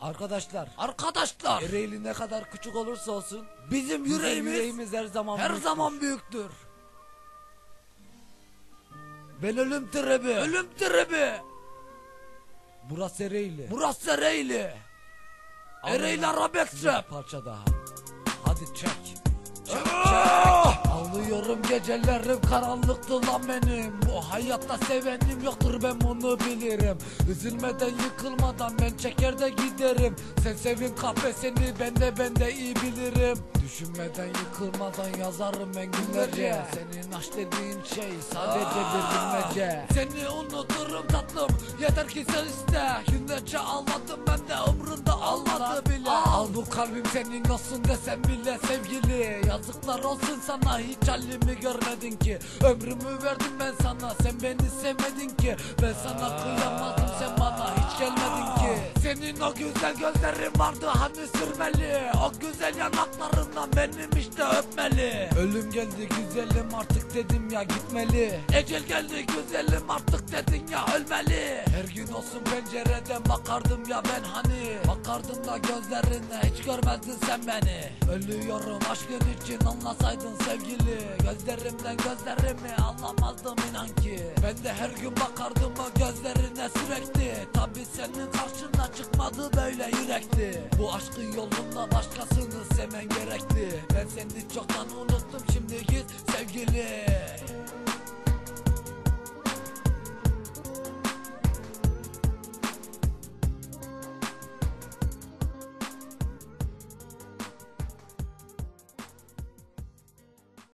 Arkadaşlar Arkadaşlar Ereğli ne kadar küçük olursa olsun bizim yüreğimiz, yüreğimiz her zaman her büyüktür. zaman büyüktür. Ben ölüm trebi. Ölüm tribi. Burası Ereğli. Burası Ereğli. Ereğli Rap. parça daha. Hadi çek. Ah! Ağlıyorum gecelerim karanlıktı lan benim. Bu hayatta sevenim yoktur ben bunu bilirim. Üzülmeden yıkılmadan ben çeker de giderim. Sen sevin kahvesini ben de ben de iyi bilirim. Düşünmeden yıkılmadan yazarım ben günlerce. Senin aşk dediğin şey sadece bir bilmece. Seni unuturum tatlım yeter ki sen iste. Günlerce ağladım ben de umrunda olmadı bile. Al. Bu kalbim senin olsun desem bile sevgili Yazıklar olsun sana hiç halimi görmedin ki. Ömrümü verdim ben sana sen beni sevmedin ki. Ben sana kıyamadım Senin o güzel gözlerin vardı hani sürmeli. O güzel yanaklarından benim işte öpmeli. Ölüm geldi güzelim artık dedim ya gitmeli. Ecel geldi güzelim artık dedin ya ölmeli. Her gün olsun pencereden bakardım ya ben hani. Bakardım da gözlerine hiç görmezdin sen beni. Ölüyorum aşkın için anlasaydın sevgili. Gözlerimden gözlerimi anlamazdım inan ki. Ben de her gün bakardım o gözlerine sürekli. Tabi senin çıkmadı böyle yürekli Bu aşkın yolunda başkasını sevmen gerekli Ben seni çoktan unuttum şimdi git sevgili